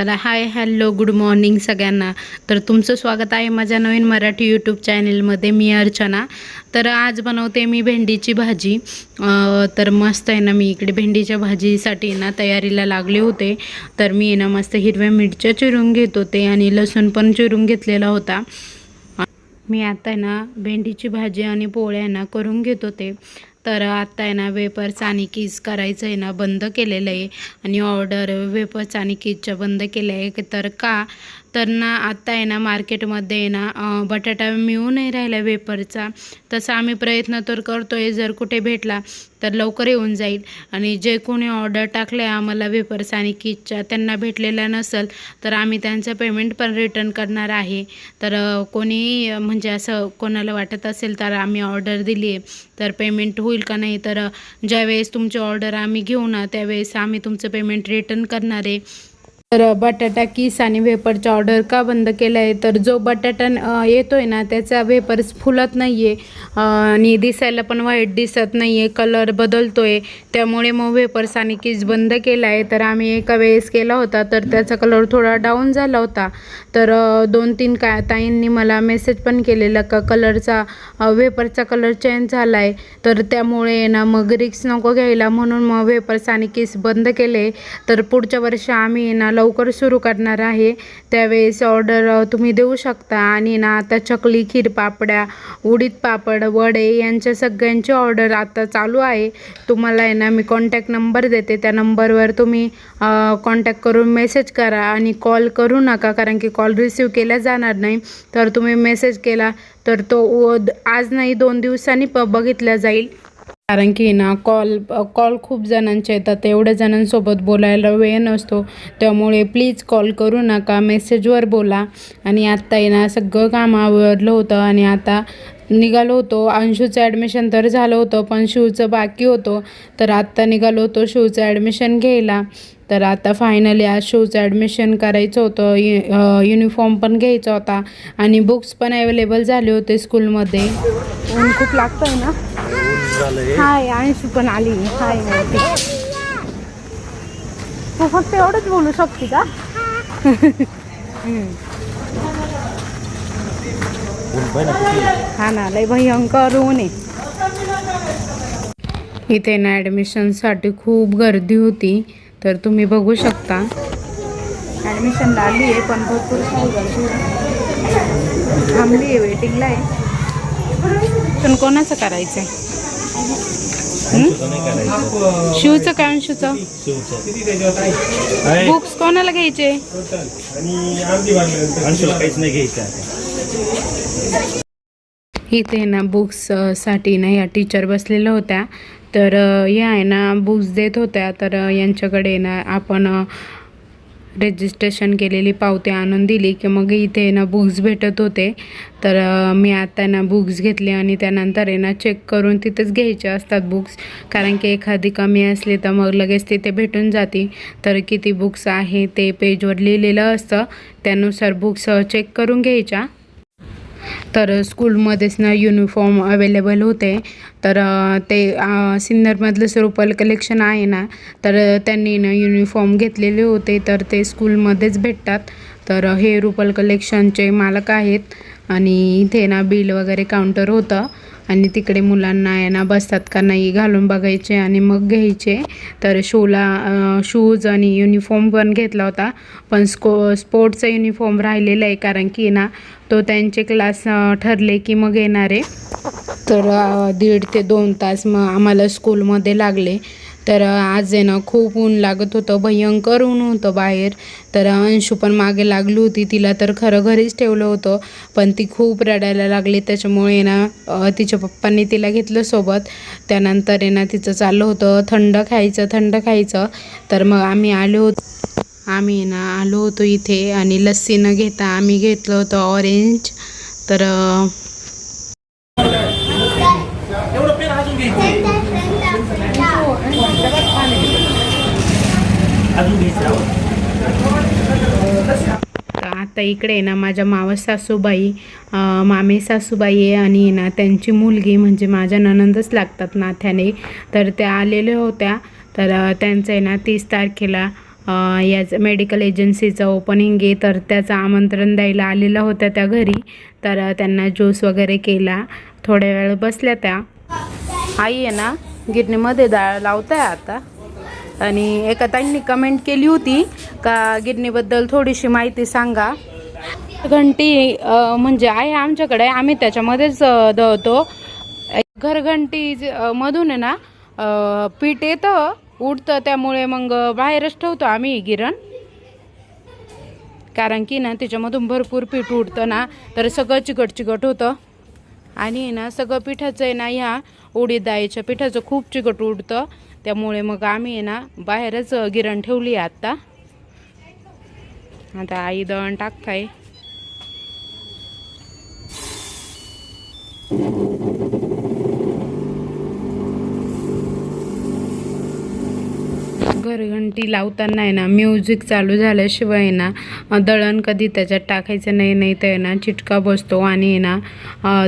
तर hi hello good morning सगळ्यांना. तर तुमचं स्वागत आहे माझ्या नवीन मराठी यूट्यूब चॅनेलमध्ये मी अर्चना. तर आज बनवते मी भेंडीची भाजी. तर मस्त आहे ना मी इकडे भेंडीच्या भाजीसाठी ना तयारीला लागले होते. तर मी ना मस्त हिरव्या मिरच्या चिरून घेत होते आणि लसूण पण चिरून घेतलेला होता. मी आता ना भेंडीची भाजी आणि पोळ्या ना करून घेत होते. तर आत्ता आहे ना वेपर्स आणि कीज करायचं आहे ना बंद केलेलं आहे. आणि ऑर्डर वेपर्स आणि कीजच्या बंद केलं आहे तर का तर ना आत्ता आहे ना मार्केटमध्ये आहे ना बटाटा मिळू नाही राहिला वेपरचा तसा आम्ही प्रयत्न तर करतो आहे जर कुठे भेटला तर लवकर येऊन जाईल. आणि जे कोणी ऑर्डर टाकले आम्हाला वेपर्स आणि किटच्या त्यांना भेटलेला नसेल तर आम्ही त्यांचं पेमेंट पण रिटर्न करणार आहे. तर कोणी म्हणजे असं कोणाला वाटत असेल तर आम्ही ऑर्डर दिली आहे तर पेमेंट होईल का नाही? तर ज्यावेळेस तुमची ऑर्डर आम्ही घेऊ ना त्यावेळेस आम्ही तुमचं पेमेंट रिटर्न करणार आहे. तर बटाटा किस आणि वेपरचा ऑर्डर का बंद केला आहे तर जो बटाटा येतो आहे ना त्याचा वेपर्स फुलत नाही आहे आणि दिसायला पण व्हाईट दिसत नाही आहे कलर बदलतो आहे त्यामुळे मग वेपर्स आणि किस बंद केला आहे. तर आम्ही एका वेळेस केला होता. तर त्याचा कलर थोडा डाऊन झाला होता. तर दोन तीन का ताईंनी मला मेसेज पण केलेला का कलरचा वेपरचा कलर चेंज झाला आहे तर त्यामुळे ना मग रिक्स नको घ्यायला म्हणून मग वेपर्स आणि किस बंद केले. तर पुढच्या वर्षी आम्ही ना लवकर सुरू करणार आहे. त्यावेळेस ऑर्डर तुम्ही देऊ शकता. आणि ना आता चकली खीर पापड्या उडीद पापड वडे यांच्या सगळ्यांची ऑर्डर आता चालू आहे. तुम्हाला आहे ना मी कॉन्टॅक्ट नंबर देते. त्या नंबरवर तुम्ही कॉन्टॅक्ट करून मेसेज करा आणि कॉल करू नका. कारण की कॉल रिसीव केला जाणार नाही. तर तुम्ही मेसेज केला तर तो आज नाही दोन दिवसांनी प बघितला जाईल. कारण की ना कॉल कॉल खूप जणांचे येतात. एवढ्या जणांसोबत बोलायला वेळ नसतो. त्यामुळे प्लीज कॉल करू नका. मेसेजवर बोला. आणि आत्ता आहे ना सगळं काम आवडलं होतं आणि आता निघालो होतो. अंशूचं ॲडमिशन तर झालं होतं पण शिवचं बाकी होतं. तर आत्ता निघालो होतो शिवचं ॲडमिशन घ्यायला. तर आता फायनली आज शूचं ॲडमिशन करायचं होतं. यु युनिफॉर्म पण घ्यायचा होता. आणि बुक्स पण अवेलेबल झाले होते स्कूलमध्ये ऊन खूप आहे ना? हाय अंशू पण आली. हाय तू फक्त एवढंच बोलू शकते का? हा ना लय भयंकर ऊन आहे. इथे ना ॲडमिशनसाठी खूप गर्दी होती तर तुम्ही बघू शकता. ॲडमिशन आली आहे पण भरपूर गर्दी थांबली आहे वेटिंगला आहे. पण कोणाचं करायचं आहे शिवचं काय अंशूचं बुक्स कोणाला घ्यायचे? अंशुला काहीच नाही घ्यायचं आहे इथे ना बुक्ससाठी ना या टीचर बसलेल्या होत्या. तर या आहे ना बुक्स देत होत्या. तर यांच्याकडे ना आपण रजिस्ट्रेशन केलेली पावती आणून दिली की मग इथे ना बुक्स भेटत होते. तर मी आता ना बुक्स घेतले आणि त्यानंतर आहे ना चेक करून तिथेच घ्यायचे असतात बुक्स कारण की एखादी कमी असली तर मग लगेच तिथे भेटून जाते. तर किती बुक्स आहे ते पेजवर लिहिलेलं असतं. त्यानुसार बुक्स चेक करून घ्यायच्या. तर स्कूलमध्येच ना युनिफॉर्म अवेलेबल होते. तर ते सिन्नरमधलं स्वरूपल कलेक्शन आहे ना तर त्यांनी ना युनिफॉर्म घेतलेले होते. तर ते स्कूलमध्येच भेटतात. तर हे रुपल कलेक्शनचे मालक आहेत. आणि इथे ना बिल वगैरे काउंटर होतं. आणि तिकडे मुलांना आहे ना बसतात का नाही घालून बघायचे आणि मग घ्यायचे. तर शूला शूज आणि युनिफॉर्म पण घेतला होता. पण स्को स्पोर्ट्सचा युनिफॉर्म राहिलेला आहे कारण की ना तो त्यांचे क्लास ठरले की मग येणार आहे. तर दीड ते दोन तास मग आम्हाला स्कूलमध्ये लागले. तर आज आहे ना खूप ऊन लागत होतं भयंकर ऊन होतं बाहेर. तर अंशू पण मागे लागली होती तिला तर खरं घरीच ठेवलं होतं पण ती खूप रडायला लागली. त्याच्यामुळे ना तिच्या पप्पांनी तिला घेतलं सोबत. त्यानंतर आहे ना तिचं चाललं होतं थंड खायचं थंड खायचं. तर मग आम्ही आलो होतो. आम्ही ना आलो होतो इथे आणि लस्सी न घेता आम्ही घेतलं होतं ऑरेंज. तर आता इकडे आहे ना माझ्या मावस सासूबाई मामे सासूबाई आहे आणि ना त्यांची मुलगी म्हणजे माझ्या ननंदच लागतात नाथ्याने तर त्या आलेल्या होत्या. तर त्यांचं आहे ना तीस तारखेला याच मेडिकल एजन्सीचं ओपनिंग आहे. तर त्याचं आमंत्रण द्यायला आलेल्या होत्या त्या घरी. तर त्यांना ज्यूस वगैरे केला. थोड्या वेळ बसल्या त्या. आई आहे ना गिरणीमध्ये डाळ लावताय आता. आणि एका ताईंनी कमेंट केली होती का गिरणीबद्दल थोडीशी माहिती सांगा. घंटी म्हणजे आहे आमच्याकडे आम्ही त्याच्यामध्येच दळतो. घरघंटी मधून आहे ना पीठ येतं उडतं त्यामुळे मग बाहेरच ठेवतो आम्ही गिरण. कारण की ना त्याच्यामधून भरपूर पीठ उडतं ना तर सगळं चिकट चिकट होतं. आणि आहे ना सगळं पिठाचं आहे ना ह्या उडीद डाळीच्या पिठाचं खूप चिकट उडतं. त्यामुळे मग आम्ही आहे ना बाहेरच गिरण ठेवली आहे आत्ता. आता आई दळण टाकताय. घरघंटी लावताना आहे ना म्युझिक चालू झाल्याशिवाय ना दळण कधी त्याच्यात टाकायचं नाही नाही तर ना चिटका बसतो आणि ना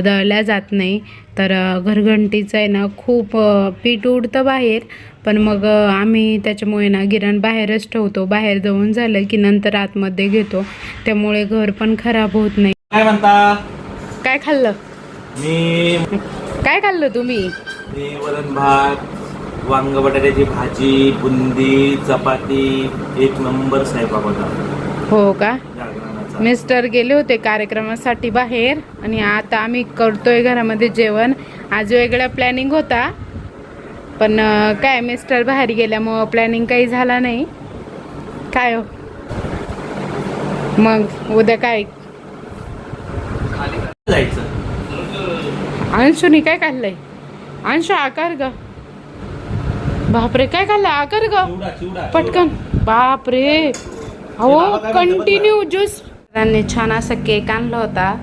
दळल्या जात नाही. तर घरघंटीचं आहे ना खूप पीठ उडतं बाहेर. पण मग आम्ही त्याच्यामुळे ना गिरण बाहेरच ठेवतो. बाहेर दळून झालं की नंतर आतमध्ये घेतो. त्यामुळे घर पण खराब होत नाही. काय म्हणता? काय खाल्लं? मी काय खाल्लं तुम्ही? मी वरण भात वांग बटाट्याची भाजी बुंदी चपाती एक नंबर होता हो का? मिस्टर गेले होते कार्यक्रमासाठी बाहेर आणि आता आम्ही करतोय घरामध्ये जेवण. आज वेगळा प्लॅनिंग होता. पण काय मिस्टर बाहेर गेल्यामुळं प्लॅनिंग काही झाला नाही. काय हो? मग उद्या काय? अंशुनी काय खाल्लंय? अंशू आकार ग. बापरे काय खाल्लं? आकार ग. पटकन. बापरे. अहो कंटिन्यू ज्यूस त्यांनी छान असा केक आणला होता.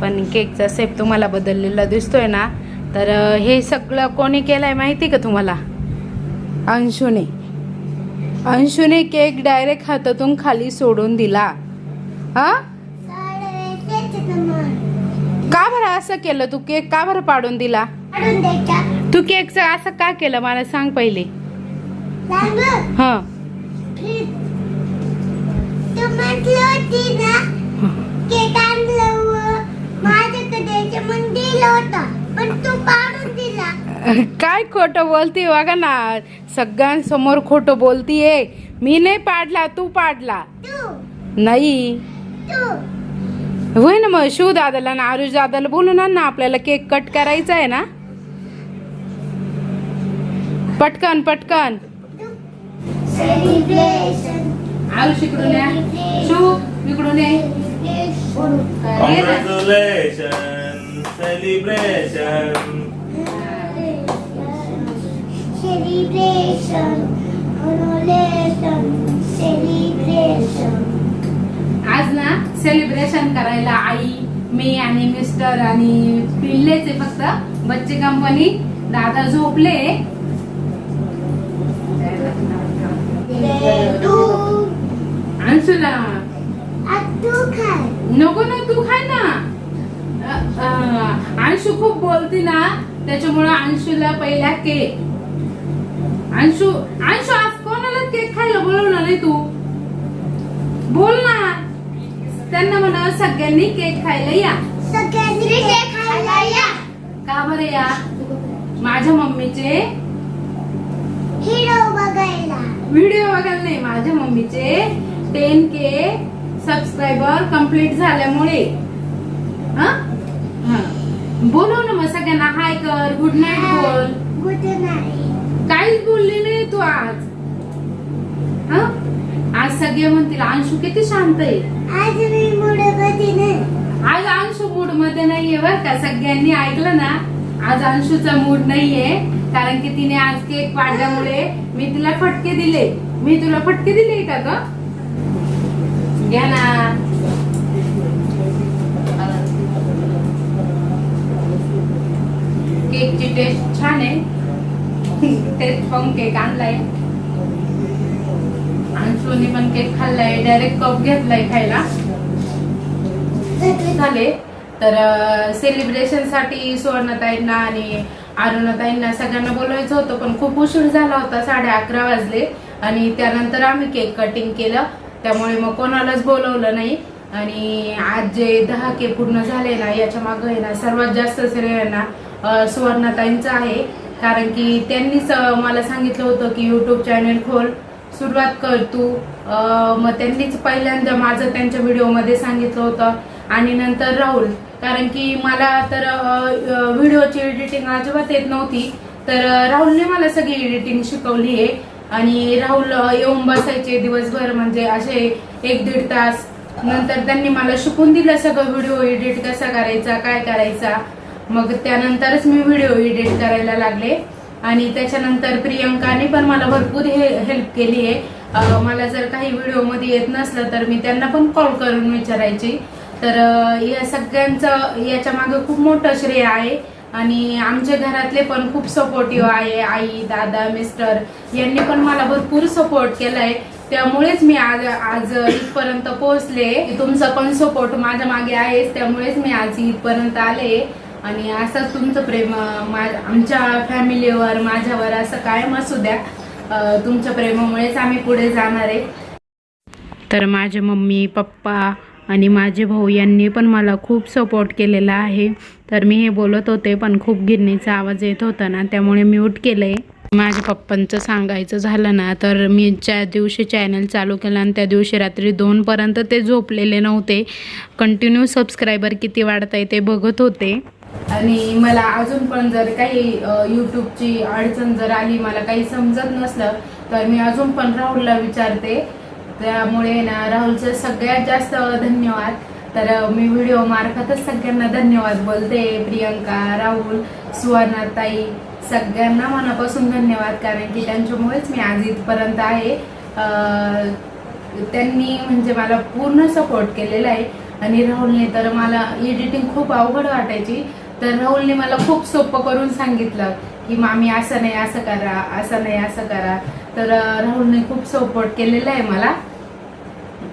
पण केकचा सेप तुम्हाला बदललेला दिसतोय ना. तर हे सगळं कोणी केलंय माहिती का तुम्हाला? अंशुने. अंशुने केक डायरेक्ट हातातून खाली सोडून दिला. हा? का बरं असं केलं तू? केक का बरं पाडून दिला? तू केकचं असं का केलं? मला सांग पहिले. हा. काय खोटं बोलती बघा ना. सगळ्यांसमोर खोटं बोलतीये. मी नाही पाडला तू पाडला. नाही. होय ना मग शिव दादाला ना आरुष दादाला बोलून ना आपल्याला केक कट करायचा आहे ना. पटकन पटकन. आरुष इकडून या. शिव इकडून ये. कॉंग्रॅच्युलेशन सेलिब्रेशन आज ना सेलिब्रेशन करायला आई मी आणि मिस्टर आणि पिल्लेच आहे फक्त. बच्चे कंपनी दादा झोपले. तू अंशुला तू खाय. नको ना तू खाय ना. अंशू खूप बोलती ना त्याच्यामुळे अंशूला पहिला केक अंशू अंशू आज कोणाला केक खायला बोलवणार नाही तू? बोल ना. त्यांना म्हणा सगळ्यांनी केक खायला या. सगळ्यांनी केक खायला या. का बरं या? माझ्या मम्मीचे हिरो बघायला. व्हिडिओ बघायला नाही माझ्या मम्मीचे टेन के सबस्क्रायबर कंप्लीट झाल्यामुळे. बोलव ना मग सगळ्यांना. हाय कर. गुड नाईट बोल. गुड नाईट काहीच बोलली नाही तू आज. हा? आज सगळे म्हणतील अंशू किती शांत आहे. आज मी मुडगती नाही. आज अंशू मूडमध्ये नाहीये बर का. सगळ्यांनी ऐकलं ना? आज अंशूचा मूड नाहीये. कारण की तिने आज केक पाडल्यामुळे मी तिला फटके दिले. मी तुला फटके दिले का ग? घ्या ना केकची टेस्ट छान आहे. टेस्ट पाहून केक आणलाय. आणि सोनी पण केक खाल्लाय. डायरेक्ट कप घेतलाय खायला. झाले. तर सेलिब्रेशनसाठी सुवर्णताईंना आणि अरुणाताईंना सगळ्यांना बोलवायचं होतं पण खूप उशीर झाला होता साडे अकरा वाजले. आणि त्यानंतर आम्ही केक कटिंग केलं. त्यामुळे मग कोणालाच बोलवलं नाही. आणि आज जे दहा के पूर्ण झाले ना याच्या मागं आहे ना सर्वात जास्त श्रेय ना सुवर्णाताईंचं आहे. कारण की त्यांनीच मला सांगितलं होतं की यूट्यूब चॅनल खोल सुरुवात कर तू. मग त्यांनीच पहिल्यांदा माझं त्यांच्या व्हिडिओमध्ये सांगितलं होतं. आणि नंतर राहुल. कारण की मला तर व्हिडिओची एडिटिंग अजिबात येत नव्हती. तर राहुलने मला सगळी एडिटिंग शिकवली आहे. आणि राहुल येऊन बसायचे दिवसभर म्हणजे असे एक दीड तास. नंतर त्यांनी मला शिकून दिलं सगळं व्हिडिओ एडिट कसा करायचा काय करायचा. मग त्यानंतरच मी व्हिडिओ एडिट करायला लागले. आणि त्याच्यानंतर प्रियंकाने पण मला भरपूर हे हेल्प केली आहे. मला जर काही व्हिडिओमध्ये येत नसलं तर मी त्यांना पण कॉल करून विचारायची. तर या सगळ्यांचं याच्या मागे खूप मोठं श्रेय आहे. आणि आमच्या घरातले पण खूप सपोर्टिव्ह आहे आई दादा मिस्टर यांनी पण मला भरपूर सपोर्ट केलाय. त्यामुळेच मी आज आज इथपर्यंत पोहोचले. तुमचा पण सपोर्ट माझ्या मागे आहेच त्यामुळेच मी आज इथपर्यंत आले. आणि असंच तुमचं प्रेम आमच्या फॅमिलीवर माझ्यावर असं कायम असू द्या. तुमच्या प्रेमामुळेच आम्ही पुढे जाणार आहे. तर माझे मम्मी पप्पा आणि माझे भाऊ यांनी पण मला खूप सपोर्ट केलेला आहे. तर मी हे बोलत होते पण खूप गिरणीचा आवाज येत होता ना त्यामुळे म्यूट केलं. आहे माझ्या पप्पांचं सांगायचं झालं ना तर मी ज्या दिवशी चॅनल चालू केला आणि त्या दिवशी रात्री दोनपर्यंत ते झोपलेले नव्हते. कंटिन्यू सबस्क्रायबर किती वाढत आहे ते बघत होते. आणि मला अजून पण जर काही यूट्यूबची अडचण जर आली मला काही समजत नसलं तर मी अजून पण राहुलला विचारते. त्यामुळे ना राहुलचं सगळ्यात जास्त धन्यवाद. तर मी व्हिडिओ मार्फतच सगळ्यांना धन्यवाद बोलते. प्रियंका राहुल सुवर्णाताई सगळ्यांना मनापासून धन्यवाद कारण की त्यांच्यामुळेच मी आज इथपर्यंत आहे. त्यांनी म्हणजे मला पूर्ण सपोर्ट केलेला आहे. आणि राहुलने तर मला एडिटिंग खूप अवघड वाटायची. तर राहुलने मला खूप सोपं करून सांगितलं की मामी असं नाही असं करा असं नाही असं करा. तर राहुलने खूप सपोर्ट केलेला आहे मला.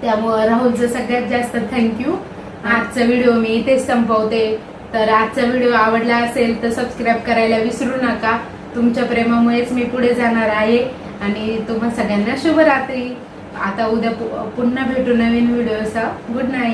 त्यामुळं राहुलचं सगळ्यात जास्त थँक्यू आजचा व्हिडिओ मी इथेच संपवते. तर आजचा व्हिडिओ आवडला असेल तर सबस्क्राईब करायला विसरू नका. तुमच्या प्रेमामुळेच मी पुढे जाणार आहे. आणि तुम्हा सगळ्यांना शुभरात्री. आता उद्या पुन्हा भेटू नवीन व्हिडिओचा गुड नाईट